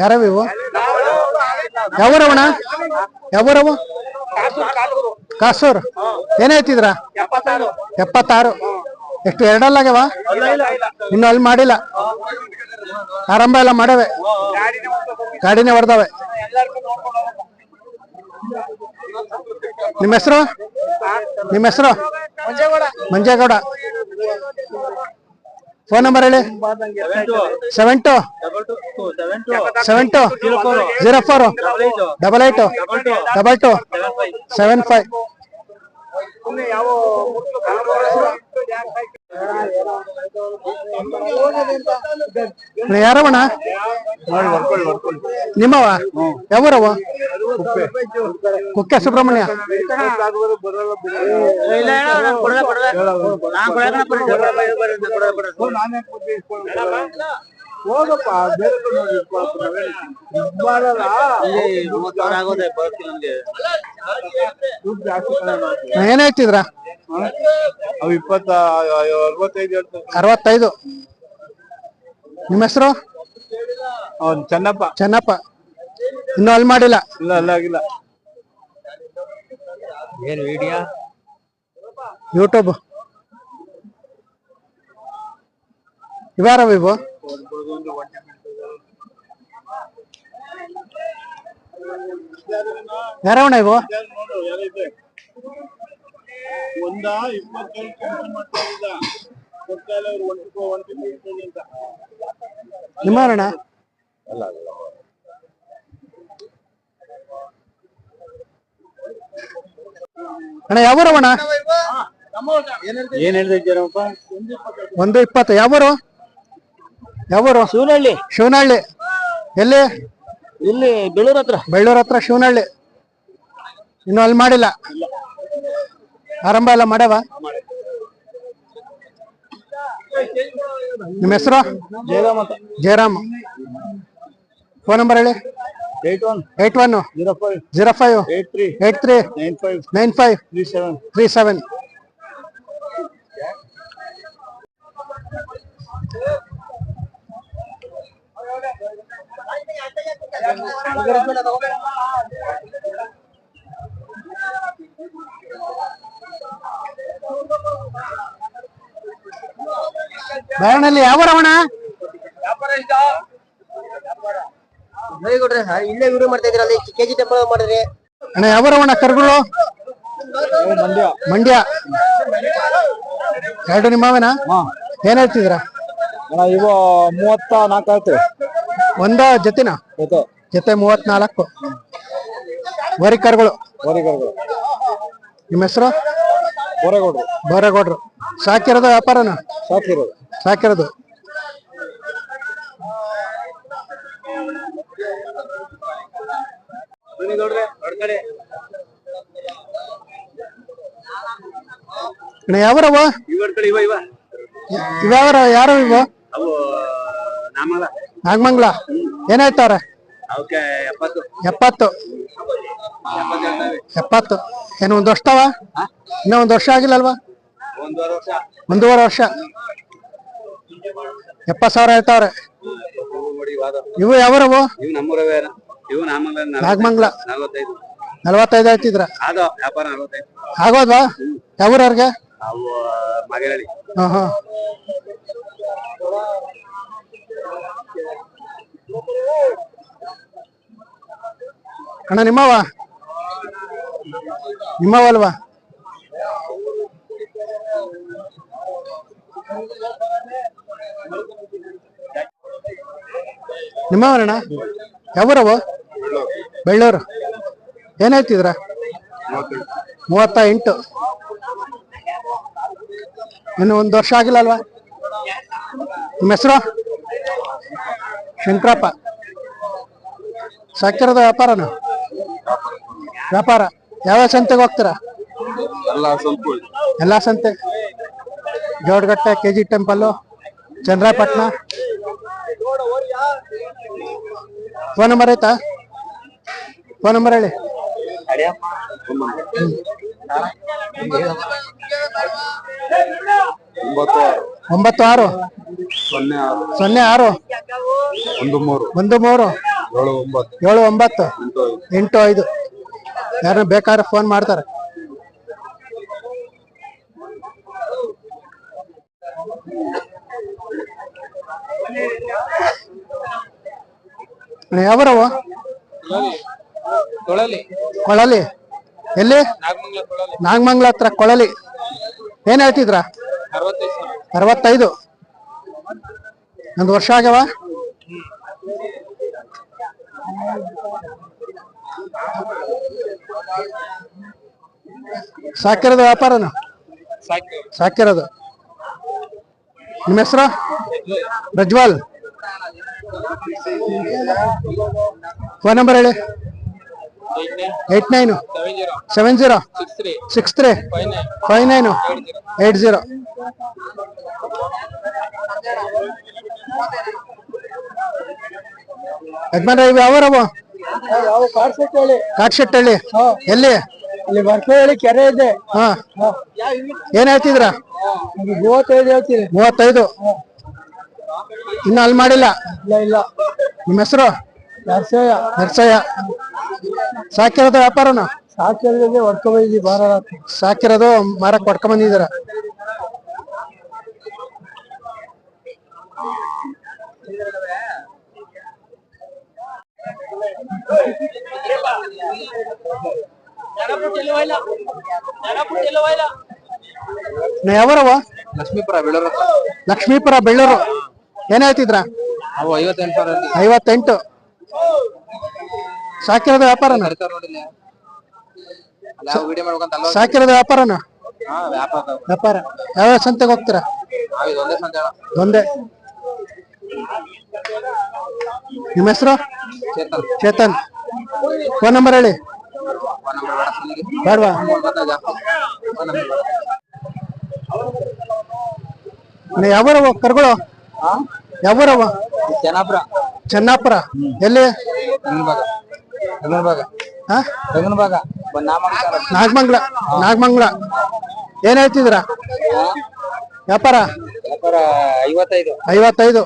ಯಾರವ ಇವು? ಯಾವೂರವಣ ಯಾವೂರವು ಕಾಸೂರ್. ಏನೇ ಹೇಳ್ತಿದ್ರ? ಎಪ್ಪತ್ತಾರು. ಎಷ್ಟು ಎರಡಲ್ಲಾಗ್ಯವ ಇನ್ನು ಅಲ್ಲಿ ಮಾಡಿಲ್ಲ. ಆರಂಭ ಎಲ್ಲ ಮಾಡವೆ ಗಾಡಿನೇ ಹೊಡೆದವೆ. ನಿಮ್ಮ ಹೆಸರು? ನಿಮ್ಮ ಹೆಸರು? ಮಂಜೇಗೌಡ. ಫೋನ್ ನಂಬರ್ ಹೇಳಿ. Seven two seven two zero four double eight double two seven five ಯಾರವಣ ನಿಮ್ಮವ? ಯಾವೂರವ ಕುಕ್ಕೆ ಸುಬ್ರಹ್ಮಣ್ಯ. ಹೋಗಪ್ಪ ಬೇರೆ ಕಡೆ ನೋಡಿ ಮಾಡಲ್ಲ ದುಡ್ಡು ಜಾಸ್ತಿ ಕಣೆ ಮಾಡ್ತೀವಿ. ಏನ್ ಹೇಳ್ತಿದ್ರ? ಅವು ಇಪ್ಪತ್ತ ಅರವತ್ತೈದು ಹೇಳ್ತಾರೆ ಅರವತ್ತೈದು. ನಿಮ್ಮ ಹೆಸರು? ಅವ್ನು ಚೆನ್ನಪ್ಪ. ಚೆನ್ನಪ್ಪ. ಇನ್ನು ಅಲ್ಲಿ ಮಾಡಿಲ್ಲ. ಇಲ್ಲ ಅಲ್ಲ ಆಗಿಲ್ಲ. ಏನ್ ವಿಡಿಯೋ? ಯೂಟ್ಯೂಬ್ ಇವ್ಯಾರವ ಇವು ಯಾರವಣ ಇವು ನೋಡು ಯಾರೈತೆ ಒಂದ ಇಪ್ಪತ್ತೈದು ಕೆಲಸ ಮಾಡ್ತಾ ಇದ್ದ ಗೊತ್ತಾಗಲ್ಲ ಅವ್ರು ಒಂಟಿಗೆ ಒಂಟಿಗೆ ಇಟ್ಕೊಳ್ಳಿ ಅಂತ ನಿಮ್ಮವರಣ ಅಣ್ಣ ಯಾವೂರವಣ ಏನ್ ಹೇಳ್ತಾ ಇದ್ದೀರಪ್ಪ ಒಂದು ಇಪ್ಪತ್ತು ಯಾವೂರು ಯಾವೂರು? ಶಿವನಹಳ್ಳಿ ಶಿವನಹಳ್ಳಿ ಎಲ್ಲಿ? ಇಲ್ಲಿ ಬೆಳೂರ್ ಹತ್ರ. ಬೆಳ್ಳೂರ್ ಹತ್ರ ಶಿವನಹಳ್ಳಿ ಇನ್ನು ಅಲ್ಲಿ ಮಾಡಿಲ್ಲ. ಆರಂಭ ಎಲ್ಲ ಮಾಡ್ಯಾವ? ನಿಮ್ಮ ಹೆಸರು? ಜಯರಾಮ್ ಅಂತ. ಜಯರಾಮ್. ಫೋನ್ ನಂಬರ್ ಹೇಳಿ. Eight one. Eight one. Zero five. Zero five. Eight three. Eight three. Nine five. Nine five. Three seven. Three seven. ಬಾರಣಲ್ಲಿ ಯಾವ ರವಣ ಕೊಡ್ರಿ ಇಲ್ಲೇ ವಿಡಿಯೋ ಮಾಡ್ತಾ ಕೆ ಕೆಜಿ ಟೆಂಪಲ್ ಮಾಡಿದ್ರಿ. ಅಣ್ಣ ಯಾವ ರವಣ ಕರ್ಗಳು? ಮಂಡ್ಯ. ಮಂಡ್ಯ ಎರಡು ನಿಮ್ಮವೇನಾ ಏನ್ ಹೇಳ್ತಿದ್ರ ಅಣ್ಣ ಇವ ಮೂವತ್ತ ನಾಲ್ಕು ಆಯ್ತು ಒಂದ ಜೊತೆನ? ಜೊತೆ ಜೊತೆ ಮೂವತ್ನಾಲ್ಕು. ವರಿಕರ್ಗಳು. ವರಿಗರ್ಗಳು ನಿಮ್ಮ ಹೆಸರು? ಬೋರೇಗೌಡ್ರು. ಬೋರೇಗೌಡ್ರು. ಸಾಕಿರೋದು ವ್ಯಾಪಾರನ? ಸಾಕಿರೋದು. ಸಾಕಿರೋದು. ಅಣ್ಣ ಯಾವರವ ಯಾರು ಇವ ನಾಗಮಂಗ್ಲ. ಏನ್ ಹೇಳ್ತಾವ್ರೆ ಅವಕ್ಕೆ ಎಪ್ಪತ್ತು. ಎಪ್ಪತ್ತು. ಎಪ್ಪತ್ತು. ಏನು ಒಂದ್ ವರ್ಷವ ಇನ್ನೂ ಒಂದ್ ವರ್ಷ ಆಗಿಲ್ಲಲ್ವಾ? ಒಂದೂವರೆ ವರ್ಷ. ಒಂದೂವರೆ ವರ್ಷ. ಎಪ್ಪತ್ ಸಾವಿರ ಹೇಳ್ತಾವ್ರೆ. ಇವು ಯಾವರವು? ನಾಗಮಂಗ್ಲ. ನಲವತ್ತೈದು. ಹೇಳ್ತಿದ್ರ? ಆಗೋದ್ವಾ? ಯಾವ್ರವ್ರಿಗೆ? ಹಾ ಹಾ ಅಣ್ಣ ನಿಮ್ಮವ ನಿಮ್ಮವಲ್ವಾ ನಿಮ್ಮವನಣ್ಣ ಯಾವರವ ಬೆಳ್ಳೂರು. ಏನ್ ಹೇಳ್ತಿದ್ರ ಮೂವತ್ತ ಎಂಟು ಇನ್ನು ಒಂದು ವರ್ಷ ಆಗಿಲ್ಲ ಅಲ್ವಾ? ನಿಮ್ಮ ಹೆಸರು? ಶಂಕರಪ್ಪ. ಸಾಕಿರೋದು ವ್ಯಾಪಾರನ? ವ್ಯಾಪಾರ ಯಾವ ಸಂತೆಗೆ ಹೋಗ್ತೀರಾ? ಎಲ್ಲ ಸ್ವಲ್ಪ ಎಲ್ಲಾ ಸಂತೆ Jodgatte K G temple Chandrapattana. Phone number ಐತಾ ಫೋನ್ ನಂಬರ್ ಹೇಳಿ. ಒಂಬತ್ತು ಆರು ಒಂಬತ್ತು ಆರು ಸೊನ್ನೆ ಆರು ಸೊನ್ನೆ ಆರು. ಒಂದು ಮೂರು. ಒಂದು ಮೂರು. ಏಳು ಒಂಬತ್ತು. ಏಳು ಒಂಬತ್ತು. ಎಂಟು ಐದು. ಯಾರನ್ನ ಬೇಕಾದ್ರೆ ಫೋನ್ ಮಾಡ್ತಾರೆ. ಯಾವರವ ಕೊಳಲಿ. ಎಲ್ಲಿ? ನಾಗಮಂಗ್ಲ ಹತ್ರ ಕೊಳಲಿ. ಏನ್ ಹೇಳ್ತಿದ್ರ? ಅರವತ್ತೈದು ಒಂದು ವರ್ಷ ಆಗ್ಯಾವ? ಸಾಕಿರೋದು ವ್ಯಾಪಾರನ? ಸಾಕಿರೋದು. ನಿಮ್ಮ ಹೆಸರು? ಪ್ರಜ್ವಲ್ ಫೋನ್ ನಂಬರ್ ಹೇಳಿ. Eight nine. Seven zero. Six three. Five nine. Eight zero. ಯಜಮಾನ್ರ ಇವು ಯಾವ ಕಾಟ್ಶೆಟ್ಟಳ್ಳಿ ಎಲ್ಲಿ? ಇಲ್ಲಿ ಬರ್ತೇಳಿ ಕೆರೆ ಇದೆ. ಹಾ. ಏನ್ ಹೇಳ್ತಿದ್ರ? ಮೂವತ್ತೈದು ಹೇಳ್ತೀನಿ ಮೂವತ್ತೈದು? ಇನ್ನು ಅಲ್ಲಿ ಮಾಡಿಲ್ಲ? ಇಲ್ಲ ಇಲ್ಲ. ನಿಮ್ಮ ಹೆಸರು? ನರ್ಸಯ್ಯ. ನರ್ಸಯ್ಯ. ಸಾಕಿರೋದು ವ್ಯಾಪಾರನ? ಸಾಕಿದ್ರೆ ಹೊಡ್ಕೊಂಬಂದಿದ್ವಿ ಬಾರ ರಾತ್ರಿ ಸಾಕಿರೋದು ಮಾರಕ್ ಹೊಡ್ಕೊಂಡ್ ಬಂದಿದ್ದೀರ? ಯಾವರವ ಲಕ್ಷ್ಮೀಪುರ ಬೆಳ್ಳೂರು ಲಕ್ಷ್ಮೀಪುರ ಬೆಳ್ಳೂರು. ಏನ್ ಹೇಳ್ತಿದ್ರ ಅವು ಐವತ್ತೆಂಟು ಸಾವಿರ ಐವತ್ತೆಂಟು. ಸಾಕಿರೋದು ವ್ಯಾಪಾರನ? ಯಾವ ವಿಡಿಯೋ ಮಾಡ್ಬೇಕಂತ ಅಲ್ವಾ? ಸಾಕಿರೋದು ವ್ಯಾಪಾರನ? ಹಾ ವ್ಯಾಪಾರ ವ್ಯಾಪಾರ. ಯಾವ ಸಂತೆಗೆ ಹೋಗ್ತೀರಾ? ನಾವ್ ಸಂತೆ ಅಣ್ಣ. ಒಂದೇ. ನಿಮ್ಮ ಹೆಸರು? ಚೇತನ್. ಚೇತನ್ ಫೋನ್ ನಂಬರ್ ಹೇಳಿ. ಬೇಡವಾ? ಫೋನ್ ಕರ್ಕೊಳ್ಳೋ ಯಾವ ಕರ್ಗಳು ಜನಾಪುರ ಚೆನ್ನಾಪುರ. ಎಲ್ಲಿ? ಭಾಗ ನಾಗಮಂಗ್ಲ. ನಾಗಮಂಗ್ಲ. ಏನ್ ಹೇಳ್ತಿದ್ರ ವ್ಯಾಪಾರ? ವ್ಯಾಪಾರ ಐವತ್ತೈದು. ಐವತ್ತೈದು.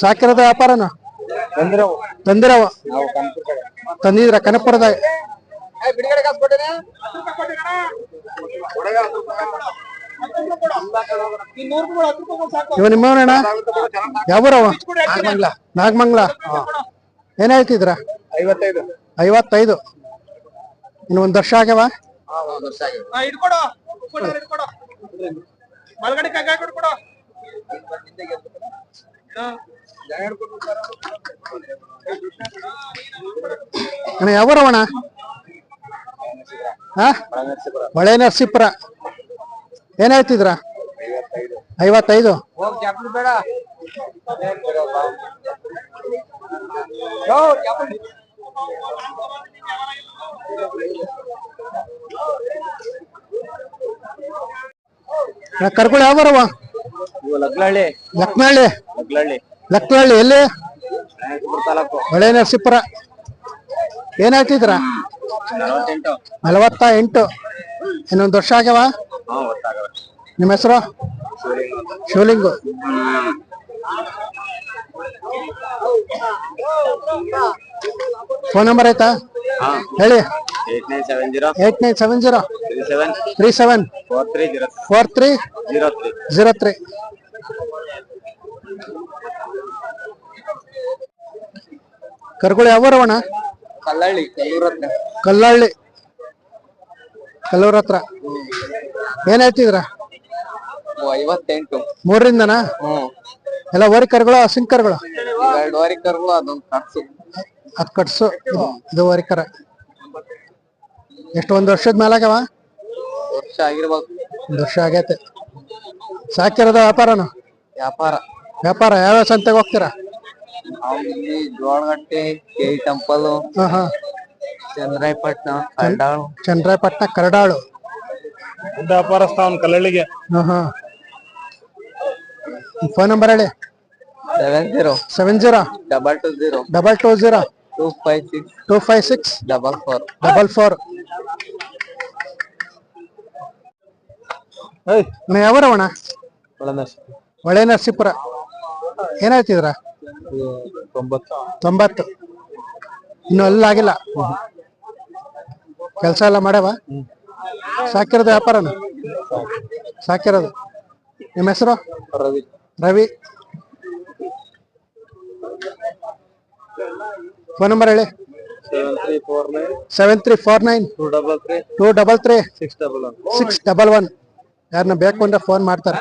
ಸಾಕಿರೋದು ವ್ಯಾಪಾರನ? ತಂದಿರವ. ತಂದಿದ್ರ ಕನಪುರದಾಗ ಇವ ನಿಮ್ಮವನಣ್ಣ? ಯಾವೂರವ? ನಾಗಮಂಗ್ಲ. ನಾಗಮಂಗ್ಲ. ಏನ್ ಹೇಳ್ತಿದ್ರ ಐವತ್ತೈದು. ಐವತ್ತೈದು ಇನ್ನು ಒಂದ್ ವರ್ಷ ಆಗ್ಯಾವ? ಇಟ್ಕೊಡ ಮಲ್ಗಡೆ ಆಗಿದೆ ಅಣ್ಣ ಯಾವೂರವಣ ಹಾ? ಹೊಳೆ ನರಸೀಪುರ. ಏನಾಯ್ತಿದ್ರ ಹೇಳ್ತಿದ್ರ? ಐವತ್ತೈದು. ಹೋಗ್ ಯಾವ ಇವು ಲಕ್ನಹಳ್ಳಿ ಲಕ್ನಹಳ್ಳಿ ಎಲ್ಲಿ? ರಾಯಚೂರು ತಾಲೂಕು. ಹೊಳೆ ನರಸೀಪುರ. ಏನ್ ನಲವತ್ತೆಂಟು. ನಲವತ್ತ ಎಂಟು ಇನ್ನೊಂದು ವರ್ಷ ಆಗ್ಯಾವ? ಹಾ ನಿಮ್ಮ ಹೆಸರು? ಶಿವಲಿಂಗು. ಫೋನ್ ನಂಬರ್ ಆಯ್ತಾ? ಹಾ. ಹೇಳಿ. Eight nine seven zero. Eight nine seven zero. Three seven. Three seven. Four three zero. Four three zero three. Zero three. ಕರ್ಗಳು ಯಾವರವಣ ಕಲ್ಲಳ್ಳಿ ಕಲ್ಲೂರ ಹತ್ರ. ಕಲ್ಲಹಳ್ಳಿ ಕಲ್ಲೂರ್ ಹತ್ರ. ಏನ್ ಹೇಳ್ತಿದ್ರ ಐವತ್ತೆಂಟು. ಮೂರರಿಂದನಾ? ಹ್ಮ್ ಎಲ್ಲ ವರಿ ಕರ್ಗಳು ಹಸಿನ್ ಕರ್ಗಳು? ವಾರಿ ಕರ್ಗಳು ಅದೊಂದು ಖರ್ಚು ಅದ್ ಕಟ್ಸು. ಇದು ಇದು ವರಿ ಕರ. ಎಷ್ಟು ಒಂದ್ ವರ್ಷದ ಮೇಲಾಗವ ವರ್ಷ ಆಗಿರ್ಬೇಕು ಒಂದ್ ವರ್ಷ ಆಗೈತೆ ಸಾಕಿರೋದ ವ್ಯಾಪಾರನ? ವ್ಯಾಪಾರ. ವ್ಯಾಪಾರ ಯಾವ್ಯಾವ ಸಂತೆಗೆ ಹೋಗ್ತೀರಾ? ನಾವು ಇಲ್ಲಿ ಜೋಳಗಟ್ಟೆ ಕೆ ಟೆಂಪಲ್ ಹಾ ಹಾ ಚಂದ್ರಾಯಪಟ್ಟಣ ಕರಡಾಳು. ಚಂದ್ರಾಯಪಟ್ಟಣ ಕರಡಾಳು. ಅವ್ನ ಕಲ್ಲಳ್ಳಿಗೆ. ಹಾ ಹಾ ಫೋನ್ ನಂಬರ್ ಹೇಳಿ. Seven zero. Seven zero. Double two zero. Double two zero. Two five six. Two five six. Double four. Double four. ಯಾವರವಣ ಒಳ್ಳೆ ನರಸೀಪುರ. ಏನ್ ಹೇಳ್ತಿದ್ರ ತೊಂಬತ್ತು. ತೊಂಬತ್ತು. ಇನ್ನು ಅಲ್ಲಿ ಆಗಿಲ್ಲ ಕೆಲಸ ಎಲ್ಲ ಮಾಡ್ಯಾವ ಸಾಕಿರೋದು ವ್ಯಾಪಾರನ? ಸಾಕಿರೋದು. ನಿಮ್ಮ ಹೆಸರು? ರವಿ. ರವಿ. ಫೋನ್ ನಂಬರ್ ಹೇಳಿ. Seven three four nine. Seven three four nine. Two double three. Two double three. Six double one. Six double one. ಯಾರನ್ನ ಬೇಕು ಅಂದ್ರೆ ಫೋನ್ ಮಾಡ್ತಾರೆ.